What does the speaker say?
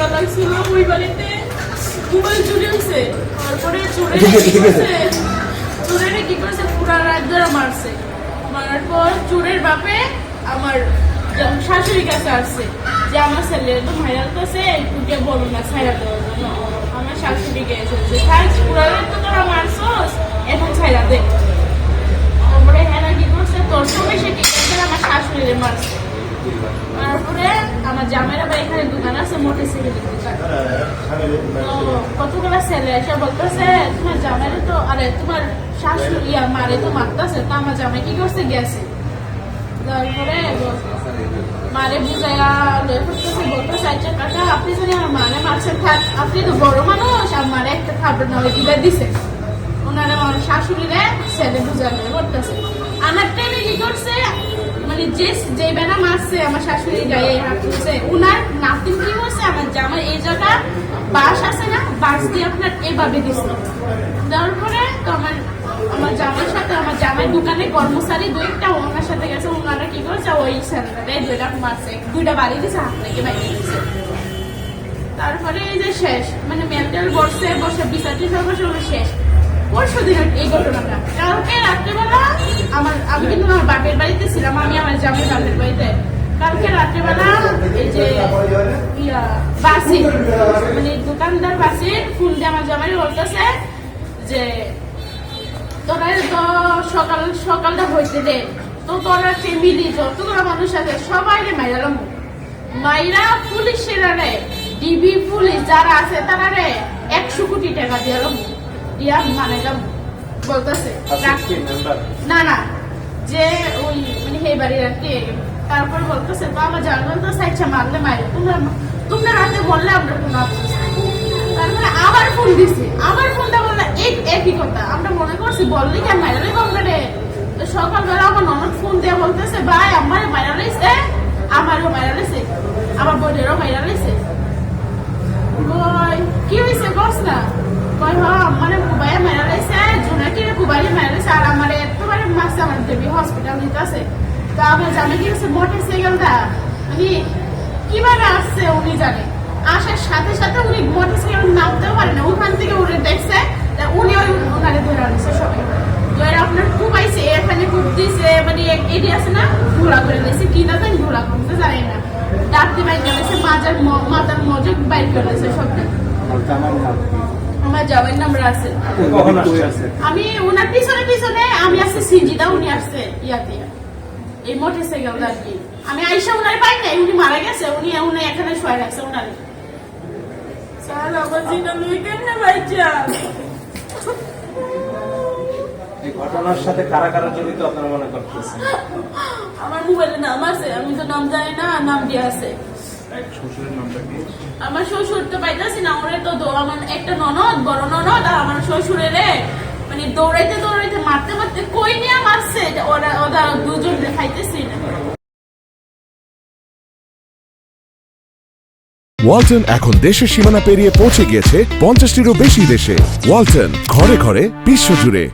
করা লাগছিল ওই বাড়িতে মোবাইল চুরি হয়েছে। তারপরে চোরে কি করছে? চোরেরা কি করছে? পুরা রাত ধরে মারছে। মারার পর চোরের বাপে আমার শাশুড়ি কাছে আসছে যে আমার ছেলে তো ভাইরাল করছে একটু বলো না ছাইরা দেওয়ার জন্য। আমার শাশুড়ি গিয়েছে যে থাক পুরা তো তোরা মারছস এখন ছাইরা দে। তারপরে হ্যাঁ কি করছে? তোর সঙ্গে সে কি করছে? আমার শাশুড়িরে মারছে। তারপরে আমার জামাইরা ছেলে আচ্ছা আপনি তো বড় মানুষ, আর মারে একটা খাবার না ওই দিলে দিছে। ওনারা আমার শাশুড়িরে ছেলে বুঝানো করতেছে আমার ট্রেনে কি করছে মানে যে যে বেনা মারছে, আমার শাশুড়ি গায়ে হাত তুলছে, উনার নাতিন কি করছে আমার জামাই এই জায়গা বাস আছে আপনার এভাবে দেওয়ার পরে তো আমার আমার জামাইয়ের সাথে আমার জামাই দোকানে কর্মচারী ওনার সাথে গেছে। ওনারা কি ওই দুইটা মারছে। দুইটা বাড়ি তারপরে এই যে শেষ। মানে মেন্টাল বসে বসে বিচার টিচার বসে শেষ। পরশু দিনের এই ঘটনাটা। কালকে রাত্রেবেলা আমার আমি কিন্তু আমার বাপের বাড়িতে ছিলাম। আমি আমার জামাই বাপের বাড়িতে। কালকে রাত্রেবেলা এই যে বাসি মানে দোকানদার বাসি ফুল দিয়ে আমার জামাই বলতেছে যে তোরা তো সকাল সকালটা হইতে দে। তো তোরা ফ্যামিলি যতগুলো মানুষ আছে সবাই রে মাইরালাম মাইরা পুলিশের রে। ডিবি পুলিশ যারা আছে তারা রে একশো কোটি টাকা দিয়ালাম দিয়া মানে বলতেছে। না না। যে হে বাড়ির আর কি। তারপর বলতেছে ফোন দিছে। আবার ফোনটা বললে এক একই কথা? আমরা মনে আমার ননদ ফোন দিয়ে বলতেছে বোনেরও কই কি হয়েছে বস না? কই হ আমার কুবাই মারা লাইছে জোনাকি রে কুবাই মারা লাইছে আর আমার একেবারে মাসে আমার দেবী হসপিটাল নিতে আছে। তো আমার জানে কি হচ্ছে মোটর সাইকেলটা মানে কীভাবে আসছে উনি জানে। আসার সাথে সাথে উনি মোটর সাইকেল নামতেও পারে না। ওখান থেকে উনি দেখছে উনি ওই ওনারে ধরে আনছে সবাই। ধরে আপনার কুবাইছে এখানে কুপ দিছে মানে এটি আছে না ঘোলা করে দিয়েছে কি না জানি ঘোলা করতে জানি না। ডাক্তি বাইক গেছে, মাজার মাথার মজক বাইক করেছে সব আমার জামাইয়ের নাম্বার আছে কখন আমি ওনার পিছনে পিছনে আমি আসছে সিজিদা উনি আসছে ইয়াতে। এই মোটর সাইকেল আর কি আমি আইসা উনারে পাই নাই উনি মারা গেছে উনি উনি এখানে শুয়ে রাখছে উনারে। স্যার আমার জিনা লই কেমনে বাইচা এই ঘটনার সাথে কারা কারা জড়িত আপনারা মনে করতেছেন? আমার মোবাইলে নাম আছে আমি তো নাম জানি না নাম দিয়ে আছে। আমার শ্বশুর তো পাইতেছি না তো আমার একটা ননদ, বড় ননদ, আর আমার শ্বশুরের মানে দৌড়াইতে দৌড়াইতে মারতে মারতে কই নিয়ে মারছে? ওরা ওরা দুজন দেখাইতেছি না ওয়ালটন এখন দেশের সীমানা পেরিয়ে পৌঁছে গিয়েছে পঞ্চাশটিরও বেশি দেশে। ওয়ালটন, ঘরে ঘরে বিশ্বজুড়ে